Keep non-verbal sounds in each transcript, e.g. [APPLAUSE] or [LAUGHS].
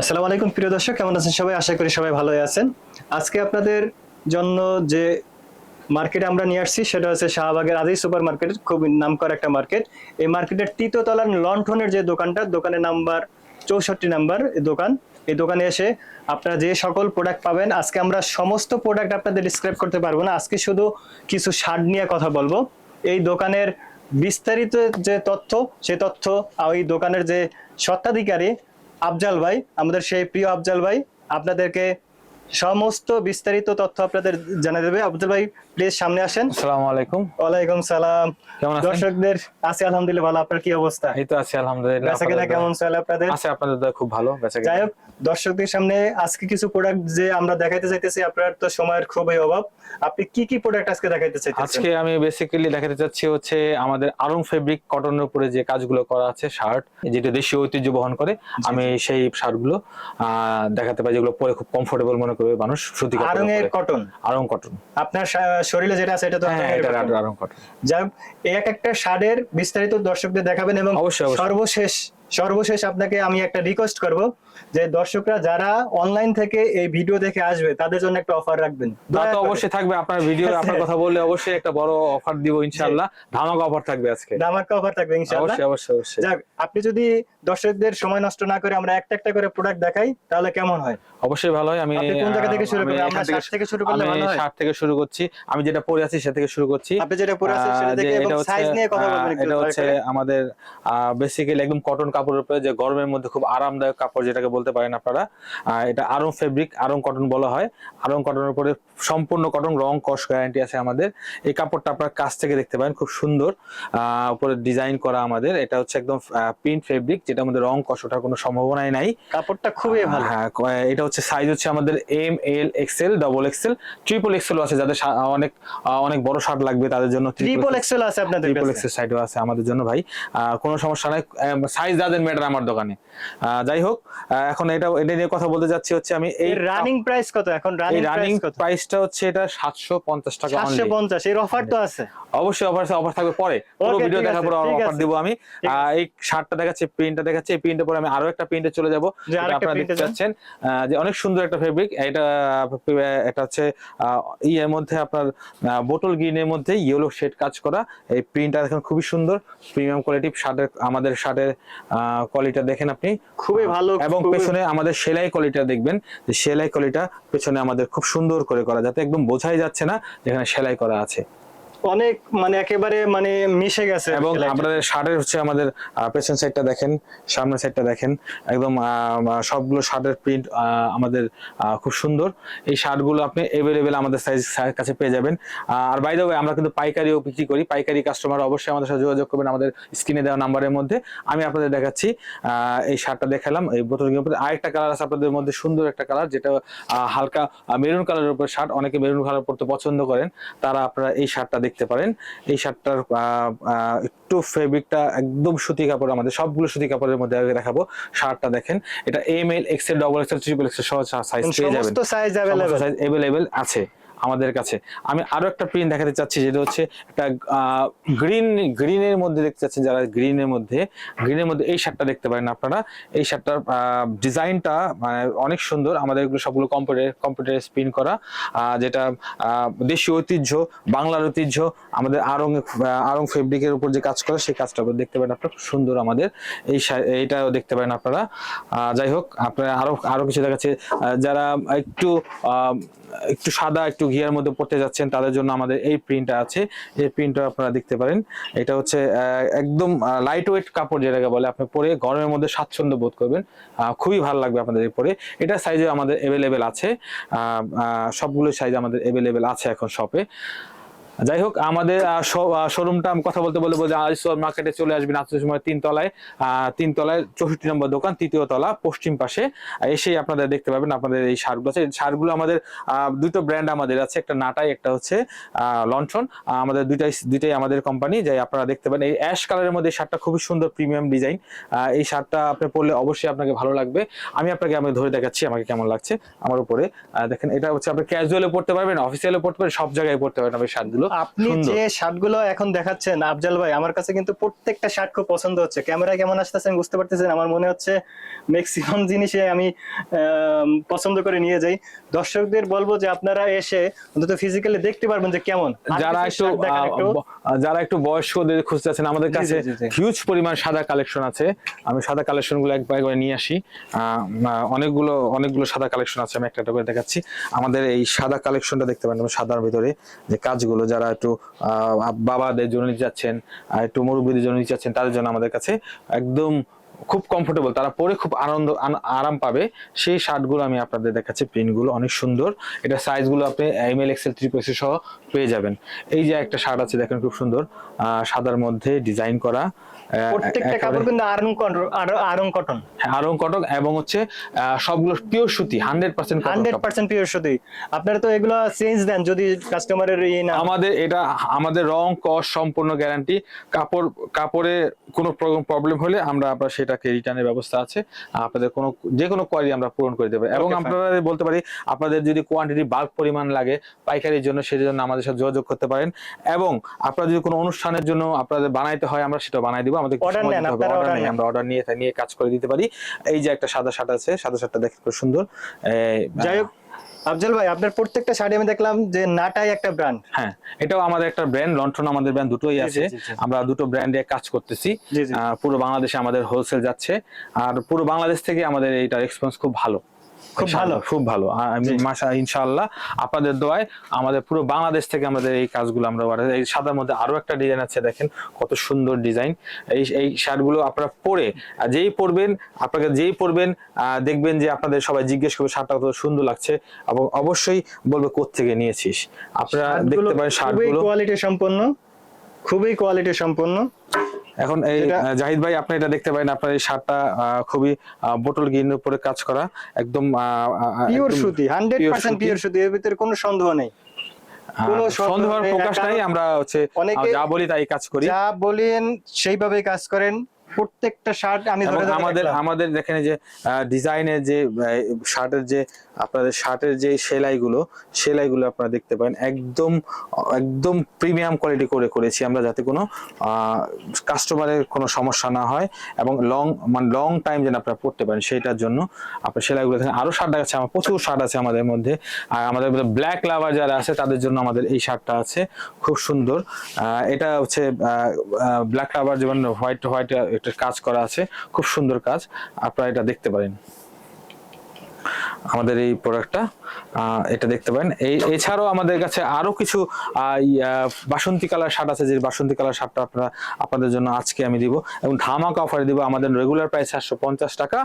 আসসালামু আলাইকুম, প্রিয় দর্শক, কেমন আছেন সবাই? আশা করি সবাই ভালোই আছেন। আজকে আপনাদের জন্য যে মার্কেটে আমরা নিয়ে আসছি, সেটা হচ্ছে শাহবাগের আদি সুপার মার্কেট খুব নামকরা একটা মার্কেট। এই মার্কেটের তৃতীয়তলার লন্ঠনের যে দোকানটা, দোকানের নাম্বার চৌষট্টি নাম্বার দোকান। এই দোকানে এসে আপনারা যে সকল প্রোডাক্ট পাবেন, আজকে আমরা সমস্ত প্রোডাক্ট আপনাদের ডিসক্রাইব করতে পারব না। আজকে শুধু কিছু শার্ট নিয়ে কথা বলব। এই দোকানের বিস্তারিত যে তথ্য, সে তথ্য এই দোকানের যে স্বত্বাধিকারী আফজাল ভাই আমাদের সেই প্রিয় আফজাল ভাই আপনাদেরকে সমস্ত বিস্তারিত তথ্য আপনাদের জানিয়ে দেবে। আফজাল ভাই প্লিজ সামনে আসেন। আসসালামু আলাইকুম। ওয়ালাইকুম সালাম। কেমন আছেন? দর্শকদের আছি আলহামদুলিল্লাহ ভালো। আপনার কি অবস্থা? এই তো আছি আলহামদুলিল্লাহ বেচা কেনা কেমন চলে আপনাদের? আছে আপনাদের খুব ভালো বেচা যাই হোক দর্শকদের সামনে আজকে কিছু প্রোডাক্ট যে আমরা দেখাইতে চাইতেছি আপনার তো সময়ের খুবই অভাব। আপনি কি কি প্রোডাক্ট আজকে দেখাইতে চাইতেছেন? আজকে আমি বেসিক্যালি দেখাতে চাচ্ছি হচ্ছে আমাদের আরং ফেব্রিক কটনের উপরে যে কাজগুলো করা আছে শার্ট যেটা দেশীয় ঐতিহ্য বহন করে আমি সেই শার্টগুলো আহ, দেখাতে পাই যেগুলো পরে খুব কমফোর্টেবল মনে করবে মানুষ সত্যি আরং এর কটন। আরং কটন। আপনার শরীরে যেটা আছে এটা তো হ্যাঁ এটা আরং কটন। যাই এক একটা শাড়ের বিস্তারিত দর্শকদের দেখাবেন এবং। সর্বশেষ সর্বশেষ আপনাকে আমি একটা রিকোয়েস্ট করব। যে দর্শকরা যারা অনলাইন থেকে এই ভিডিও দেখে আসবে তাদের জন্য একটা অফার রাখবেন। তা তো অবশ্যই থাকবে আপনার ভিডিও [LAUGHS] আপনার কথা বললে অবশ্যই একটা বড় অফার দিব ইনশাআল্লাহ। ধামাকা অফার থাকবে আজকে। ধামাকা অফার থাকবে ইনশাআল্লাহ। অবশ্যই অবশ্যই অবশ্যই। যাক আপনি যদি দর্শকদের সময় নষ্ট না করে আমরা একটা একটা করে প্রোডাক্ট দেখাই তাহলে কেমন হয়? অবশ্যই ভালো হয় আমি আপনি কোন জায়গা থেকে শুরু? এখান আমরা শার্ট থেকে শুরু করলে ভালো হয়। শার্ট থেকে শুরু করছি আমি যেটা পরে আছি সেটা থেকে শুরু করছি। আপনি যেটা পরে আছেন সেটা থেকে এবং সাইজ নিয়ে কথা বলবেন এটা হচ্ছে আমাদের বেসিক্যালি একদম কটন কাপড়ের উপরে যে গরমের মধ্যে খুব আরামদায়ক কাপড় যেটাকে বলতে পারেন আপনারা। এটা আরং ফেব্রিক আরং কটন বলা হয়। আরং কটনের উপরে সম্পূর্ণ কটন রং কস গ্যারান্টি আছে আমাদের। এই কাপড়টা আপনার কাছ থেকে দেখতে পারেন খুব সুন্দর। উপরে ডিজাইন করা আমাদের। এটা হচ্ছে একদম প্রিন্ট ফেব্রিক যেটা আমাদের রং কষ ওঠার কোনো সম্ভাবনাই নাই। কাপড়টা খুবই ভালো। হ্যাঁ এটা হচ্ছে সাইজ হচ্ছে আমাদের M L XL double XL triple XL আছে যাদের অনেক অনেক বড় শার্ট লাগবে তাদের জন্য ট্রিপল এক্সেল আছে আপনাদের ট্রিপল এক্সেল সাইডও আছে আমাদের জন্য ভাই। আহ, কোনো সমস্যা নাই। সাইজ যাদের ম্যাটার আমার দোকানে। আহ, যাই হোক এখন এটা এটা নিয়ে কথা বলতে যাচ্ছি হচ্ছে আমি এই রানিং প্রাইস কত? এখন রানিং রানিং প্রাইসটা হচ্ছে এটা সাতশো পঞ্চাশ টাকা only। 750 এর অফার তো আছে। অবশ্যই অফার অফার থাকবে পরে। পুরো ভিডিও দেখার আছে, পরে অফার আছে। দিব আমি। এই শার্টটা দেখাচ্ছে প্রিন্টটা দেখাচ্ছে। এই প্রিন্টের পরে আমি আরও একটা প্রিন্টে চলে যাব। আপনারা দেখতে। পাচ্ছেন আহ, যে অনেক সুন্দর একটা ফেব্রিক এটা এটা হচ্ছে আহ, ইয়ের মধ্যে আপনার বোতল গ্রিনের মধ্যে ইয়েলো শেড কাজ করা। এই প্রিন্টটা দেখেন খুবই সুন্দর। প্রিমিয়াম কোয়ালিটি শার্টের আমাদের শার্টের কোয়ালিটি দেখেন আপনি। খুবই ভালো এবং পেছনে আমাদের সেলাই কোয়ালিটিটা দেখবেন। যে সেলাই কোয়ালিটিটা পেছনে আমাদের খুব সুন্দর করে করা যাতে একদম বোঝাই যাচ্ছে না যেখানে সেলাই করা আছে। অনেক মানে একেবারে মানে মিশে গেছে এবং আপনাদের শার্টের হচ্ছে আমাদের পেছন সাইডটা দেখেন সামনের সাইডটা দেখেন একদম সবগুলো শার্টের প্রিন্ট আমাদের খুব সুন্দর। এই শার্টগুলো আপনি এভেলেবেল আমাদের সাইজ কাছে পেয়ে যাবেন। আর বাইরে আমরা কিন্তু পাইকারিও বিক্রি করি। পাইকারি কাস্টমার অবশ্যই আমাদের সাথে যোগাযোগ করবেন আমাদের স্ক্রিনে দেওয়া নাম্বারের মধ্যে। আমি আপনাদের দেখাচ্ছি আহ, এই শার্টটা দেখালাম এই বোতল আরেকটা কালার আছে আপনাদের মধ্যে সুন্দর একটা কালার যেটা হালকা মেরুন কালারের উপর শার্ট অনেকে মেরুন কালার পরতে পছন্দ করেন তারা আপনারা এই শার্টটা দেখতে পারেন। এই শার্টটার একটু ফেব্রিকটা একদম সুতি কাপড় আমাদের সবগুলো সুতি কাপড়ের মধ্যে আগে দেখাবো। শার্টটা দেখেন এটা M L XL double XL triple XL সহ সাইজ পেয়ে যাবেন। সাইজ অ্যাভেলেবল আছে। আমাদের কাছে। আমি আরও একটা প্রিন্ট দেখাতে চাচ্ছি, যেটা হচ্ছে একটা গ্রিন গ্রিনের মধ্যে দেখতে চাচ্ছেন যারা গ্রিনের মধ্যে। গ্রিনের মধ্যে এই শার্টটা দেখতে পারেন আপনারা। এই শার্টটার ডিজাইনটা মানে অনেক সুন্দর। আমাদের এগুলো সবগুলো কম্পিউটার কম্পিউটারে স্পিন করা। যেটা দেশীয় ঐতিহ্য, বাংলার ঐতিহ্য, আমাদের আরং আরং ফেব্রিকের উপর যে কাজ করে, সেই কাজটা দেখতে পারেন আপনারা। সুন্দর আমাদের। এই এইটাও দেখতে পারেন আপনারা। যাই হোক, আপনারা আরও আরও কিছু দেখাচ্ছে। যারা একটু একটু সাদা, একটু ঘিয়ার মধ্যে পড়তে যাচ্ছেন, তাদের জন্য আমাদের এই প্রিন্টটা আছে। এই প্রিন্টটা আপনারা দেখতে পারেন। এটা হচ্ছে একদম লাইট ওয়েট কাপড় যেটাকে বলে, আপনি পরে গরমের মধ্যে স্বাচ্ছন্দ্য বোধ করবেন। খুবই ভালো লাগবে আপনাদের পরে। এটা সাইজে আমাদের অ্যাভেলেবেল আছে। সবগুলো সাইজ আমাদের অ্যাভেলেবেল আছে এখন শপে যাই হোক আমাদের শোরুমটা আমি কথা বলতে বলব যে আইসোর মার্কেটে চলে আসবেন আত্মীয় সময় তিন তলায় আহ, তিন তলায় চৌষট্টি নম্বর দোকান তৃতীয় তলা পশ্চিম পাশে এসেই আপনারা দেখতে পাবেন আপনাদের এই শার্টগুলো আছে। শার্টগুলো আমাদের দুটো ব্র্যান্ড আমাদের আছে একটা নাটাই একটা হচ্ছে আহ, আমাদের দুইটাই দুইটাই আমাদের কোম্পানি যাই আপনারা দেখতে পাবেন এই অ্যাশ কালারের মধ্যে শার্টটা খুবই সুন্দর প্রিমিয়াম ডিজাইন এই শার্টটা আপনি পরলে অবশ্যই আপনাকে ভালো লাগবে। আমি আপনাকে আমি ধরে দেখাচ্ছি আমাকে কেমন লাগছে। আমার উপরে দেখেন এটা হচ্ছে আপনি ক্যাজুয়ালে পড়তে পারবেন অফিসিয়ালে পড়তে পারবেন সব জায়গায় পড়তে পারবেন আপনি শার্টগুলো আপনি যে শার্টগুলো এখন দেখাচ্ছেন আফজাল ভাই আমার কাছে কিন্তু প্রত্যেকটা শার্ট খুব পছন্দ হচ্ছে। ক্যামেরায় কেমন আসতেছে আমি বুঝতে পারতেছেন আমার মনে হচ্ছে ম্যাক্সিমাম জিনিসে আমি পছন্দ করে নিয়ে যাই। দর্শকদের বলব যে আপনারা এসে অন্তত ফিজিক্যালি দেখতে পারবেন যে কেমন। যারা একটু যারা একটু বয়স্কদের খুঁজতে আছেন আমাদের কাছে। হিউজ পরিমাণ সাদা কালেকশন আছে। আমি সাদা কালেকশনগুলো একবার একবার নিয়ে আসি। অনেকগুলো অনেকগুলো সাদা কালেকশন আছে আমি একটা একটা করে দেখাচ্ছি। আমাদের এই সাদা কালেকশনটা দেখতে পারেন সাদার ভিতরে যে কাজগুলো যারা একটু বাবাদের জন্য নিতে চাচ্ছেন, আর একটু মুরব্বীদের জন্য নিতে চাচ্ছেন, তাদের জন্য আমাদের কাছে একদম খুব কমফোর্টেবল তারা পরে খুব আনন্দ আরাম পাবে। সেই শার্টগুলো আমি আপনাদের দেখাচ্ছি, প্রিন্টগুলো অনেক সুন্দর। এটা সাইজগুলো আপনি এম এল এক্সেল থ্রি পেসি সহ পেয়ে যাবেন। এই যে একটা শার্ট আছে, দেখেন খুব সুন্দর সাদার মধ্যে ডিজাইন করা। প্রত্যেকটা কাপড় কিন্তু Aarong cotton Aarong cotton Aarong cotton এবং হচ্ছে সবগুলো পিওর সুতি hundred percent hundred percent pure সুতি। আপনারা তো এগুলো চেঞ্জ দেন যদি কাস্টমারের না আমাদের এটা আমাদের রং কস সম্পূর্ণ গ্যারান্টি কাপড় কাপড়ে কোনো প্রবলেম হলে আমরা আপনার সেটাকে রিটার্নের ব্যবস্থা আছে। আপনাদের কোনো যে কোনো কোয়ারি আমরা পূরণ করে দেবো। এবং আপনারা বলতে পারি আপনাদের যদি কোয়ান্টিটি বাল্ক পরিমাণ লাগে পাইকারির জন্য সেই জন্য আমাদের সাথে যোগাযোগ করতে পারেন। এবং আপনারা যদি কোনো অনুষ্ঠানের জন্য আপনাদের বানাইতে হয় আমরা সেটা বানাই দিব। আমাদের Order নেন, আপনারা অর্ডার নেন। আমরা অর্ডার নিয়ে নিয়ে কাজ করে দিতে পারি। এই যে একটা সাদা শার্ট আছে সাদা শার্টটা দেখতে খুব সুন্দর। যাই হোক আফজল ভাই আপনার প্রত্যেকটা শাড়ি আমি দেখলাম যে নাটাই একটা ব্র্যান্ড হ্যাঁ এটাও আমাদের একটা ব্র্যান্ড লন্ঠন আমাদের ব্র্যান্ড দুটোই আছে। আমরা দুটো ব্র্যান্ডে কাজ করতেছি। পুরো বাংলাদেশে আমাদের হোলসেল যাচ্ছে। আর পুরো বাংলাদেশ থেকে আমাদের এইটা রেসপন্স খুব ভালো। খুব ভালো। খুব ভালো। আমি মাসা ইনশাআল্লাহ আপনাদের দোয়ায় আমাদের পুরো বাংলাদেশ থেকে আমাদের এই কাজগুলো আমরা এই সাদার মধ্যে আরও একটা ডিজাইন আছে দেখেন কত সুন্দর ডিজাইন এই এই শার্টগুলো আপনারা পরে যেই পরবেন আপনাকে যেই পরবেন আহ, দেখবেন যে আপনাদের সবাই জিজ্ঞেস করবে শার্টটা কত সুন্দর লাগছে? এবং অবশ্যই বলবে কোত্থেকে নিয়েছিস? আপনারা দেখতে পারেন খুবই শার্টগুলো কোয়ালিটি সম্পন্ন খুবই কোয়ালিটি সম্পন্ন। এখন এই জাহিদ ভাই আপনি এটা দেখতে পারেন আপনার এই শার্টটা খুবই বোতল গ্রিনের উপরে কাজ করা একদম পিওর সুতি হান্ড্রেড pure পার্সেন্ট সুতি। পিওর সুতি এর ভিতরে কোনো সন্দেহ নেই। সন্দেহের প্রকাশ নাই আমরা হচ্ছে যা বলি তাই কাজ করি। যা বলেন সেইভাবে কাজ করেন। প্রত্যেকটা শার্ট আমি ধরে আমাদের আমাদের দেখেন যে ডিজাইনের যে শার্টের যে আপনাদের শার্টের যে সেলাইগুলো সেলাইগুলো আপনারা দেখতে পারেন। একদম একদম প্রিমিয়াম কোয়ালিটি করে করেছি আমরা যাতে কোনো কাস্টমারের কোনো সমস্যা না হয় এবং লং মানে লং টাইম যেন আপনারা পড়তে পারেন সেইটার জন্য আপনার সেলাইগুলো দেখেন। আরও শার্ট আছে আমার প্রচুর শার্ট আছে আমাদের মধ্যে। আর আমাদের ব্ল্যাক লাভার যারা আছে তাদের জন্য আমাদের এই শার্টটা আছে। খুব সুন্দর। আহ, এটা হচ্ছে ব্ল্যাক লাভার যেমন হোয়াইট হোয়াইট একটা কাজ করা আছে, খুব সুন্দর কাজ, আপনারা এটা দেখতে পারেন। আমাদের এই প্রোডাক্টটা এটা দেখতে পারেন। এই, এছাড়াও আমাদের কাছে আরও কিছু বাসন্তী কালার শার্ট আছে, যে বাসন্তী কালার শার্টটা আপনারা, আপনাদের জন্য আজকে আমি দিব এবং ধামাকা অফারে দিব আমাদের রেগুলার প্রাইস চারশো পঞ্চাশ টাকা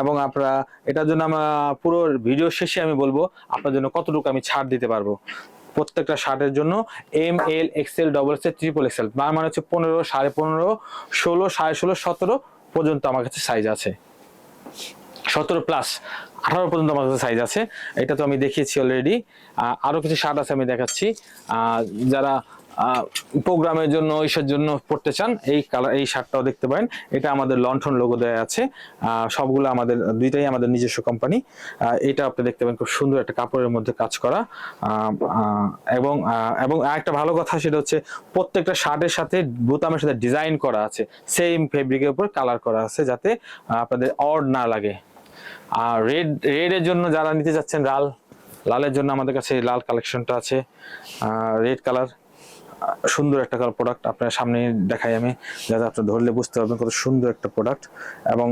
এবং আপনারা, এটার জন্য আমরা পুরো ভিডিও শেষে আমি বলব, আপনার জন্য কতটুকু আমি ছাড় দিতে পারব। প্রত্যেকটা শার্টের জন্য M L XL double XL triple XL তার মানে হচ্ছে পনেরো, সাড়ে পনেরো, ষোলো, সাড়ে ষোলো, সতেরো পর্যন্ত আমার কাছে সাইজ আছে। সতেরো প্লাস আঠারো পর্যন্ত আমার কাছে সাইজ আছে। এটা তো আমি দেখিয়েছি অলরেডি আরও কিছু শার্ট আছে আমি দেখাচ্ছি। যারা প্রোগ্রামের জন্য, ওইসব জন্য পড়তে চান, এই কালার এই শার্টটাও দেখতে পারেন। এটা আমাদের লন্ঠন লোগো দেওয়া আছে। সবগুলো আমাদের, দুইটাই আমাদের নিজস্ব কোম্পানি এটা আপনি দেখতে পাবেন খুব সুন্দর একটা কাপড়ের মধ্যে কাজ করা। এবং এবং একটা ভালো কথা সেটা হচ্ছে, প্রত্যেকটা শার্টের সাথে বোতামের সাথে ডিজাইন করা আছে। সেম ফেব্রিকের উপর কালার করা আছে যাতে আপনাদের অড না লাগে। আর রেড রেডের জন্য যারা নিতে যাচ্ছেন, লাল, লালের জন্য আমাদের কাছে লাল কালেকশনটা আছে। রেড কালার সুন্দর একটা কালার প্রোডাক্ট আপনার সামনে দেখাই আমি যাতে আপনি ধরলে বুঝতে পারবেন কত সুন্দর একটা প্রোডাক্ট এবং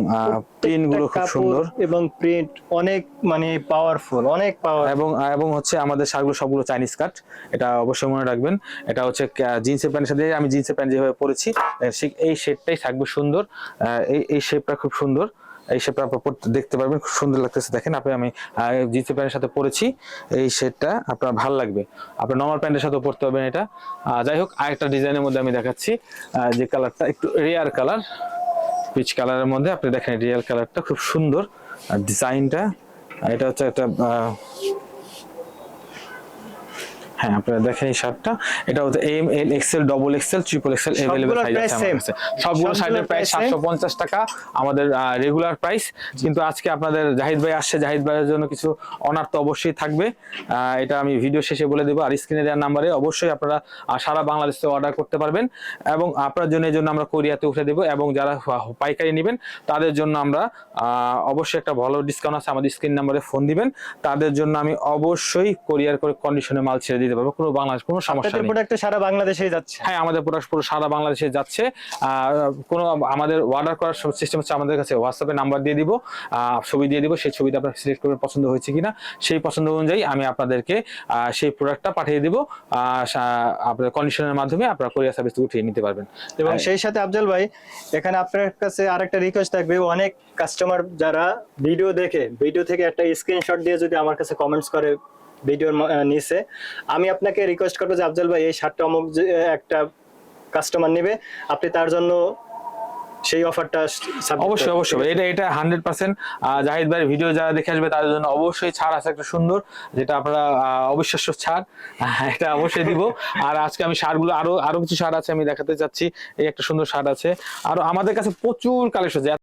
পিনগুলো খুব সুন্দর। এবং প্রিন্ট অনেক মানে পাওয়ারফুল অনেক পাওয়ার এবং এবং হচ্ছে আমাদের শার্টগুলো সবগুলো চাইনিজ কাট এটা অবশ্যই মনে রাখবেন। এটা হচ্ছে জিন্সের প্যান্টের সাথে আমি জিন্সের প্যান্ট যেভাবে পরেছি এই শেপটাই থাকবে সুন্দর। এই শেপটা খুব সুন্দর। এই শেপটা আপনার দেখতে পারবেন, খুব সুন্দর লাগতেছে। দেখেন আপনি, আমি জিন্সের প্যান্টের সাথে পরেছি, এই শেটটা আপনার ভালো লাগবে। আপনার নর্মাল প্যান্টের সাথেও পরতে পারবেন এটা। যাই হোক, আরেকটা ডিজাইনের মধ্যে আমি দেখাচ্ছি। যে কালারটা একটু রেয়ার কালার পিচ কালারের মধ্যে, আপনি দেখেন রিয়াল কালারটা, খুব সুন্দর। আর ডিজাইনটা এটা হচ্ছে একটা হ্যাঁ আপনারা দেখেন এই শার্টটা। এটা হচ্ছে M L XL double XL triple XL সবগুলোর সাইজ আছে সবগুলো শার্টের প্রাইস price same? সাতশো পঞ্চাশ টাকা আমাদের রেগুলার প্রাইস কিন্তু আজকে আপনাদের জাহিদ ভাই আসছে জাহিদ ভাইয়ের জন্য কিছু অনার তো অবশ্যই থাকবে। এটা আমি ভিডিও শেষে বলে দেবো। আর স্ক্রিনে দেওয়ার নাম্বারে অবশ্যই আপনারা সারা বাংলাদেশ থেকে অর্ডার করতে পারবেন। এবং আপনার জন্য এই জন্য আমরা কোরিয়াতে উঠে দেবো। এবং যারা পাইকারি নেবেন তাদের জন্য আমরা আহ, অবশ্যই একটা ভালো ডিসকাউন্ট আছে। আমাদের স্ক্রিন নাম্বারে ফোন দিবেন। তাদের জন্য আমি অবশ্যই কোরিয়ার করে কন্ডিশনে মাল ছেড়ে দিতে পারব কোনো বাংলাদেশ কোনো সমস্যা নেই। প্রোডাক্ট সারা বাংলাদেশেই যাচ্ছে। হ্যাঁ আমাদের প্রোডাক্ট পুরো সারা বাংলাদেশে যাচ্ছে। কোনো আমাদের অর্ডার করার সিস্টেম হচ্ছে আমাদের কাছে হোয়াটসঅ্যাপে নাম্বার দিয়ে দিব ছবি দিয়ে দিব সেই ছবিটা আপনারা সিলেক্ট করে পছন্দ হয়েছে কিনা। সেই পছন্দ অনুযায়ী আমি আপনাদেরকে সেই প্রোডাক্টটা পাঠিয়ে দিব আপনার কন্ডিশনের মাধ্যমে আপনারা সার্ভিস উঠিয়ে নিতে পারবেন। এবং। সেই সাথে আফজল ভাই এখানে আপনার কাছে আরেকটা রিকোয়েস্ট থাকবে অনেক কাস্টমার যারা ভিডিও দেখে ভিডিও থেকে একটা স্ক্রিনশট দিয়ে যদি আমার কাছে কমেন্টস করে ভিডিওর নিচে। আমি আপনাকে রিকোয়েস্ট করব যে আফজল ভাই এই শার্টটা অমুক একটা কাস্টমার নেবে। আপনি তার জন্য সেই অফারটা অবশ্যই অবশ্যই এটা এটা হান্ড্রেড পার্সেন্ট জাহিদ ভাইয়ের ভিডিও যারা দেখে আসবে তাদের জন্য অবশ্যই ছাড় আছে একটা সুন্দর যেটা আপনারা অবিশ্বাস্য ছাড়। এটা অবশ্যই দিব। আর আজকে আমি শার্টগুলো আরও আরও কিছু শার্ট আছে আমি দেখাতে চাচ্ছি। এই একটা সুন্দর শার্ট আছে। আর আমাদের কাছে প্রচুর কালেকশন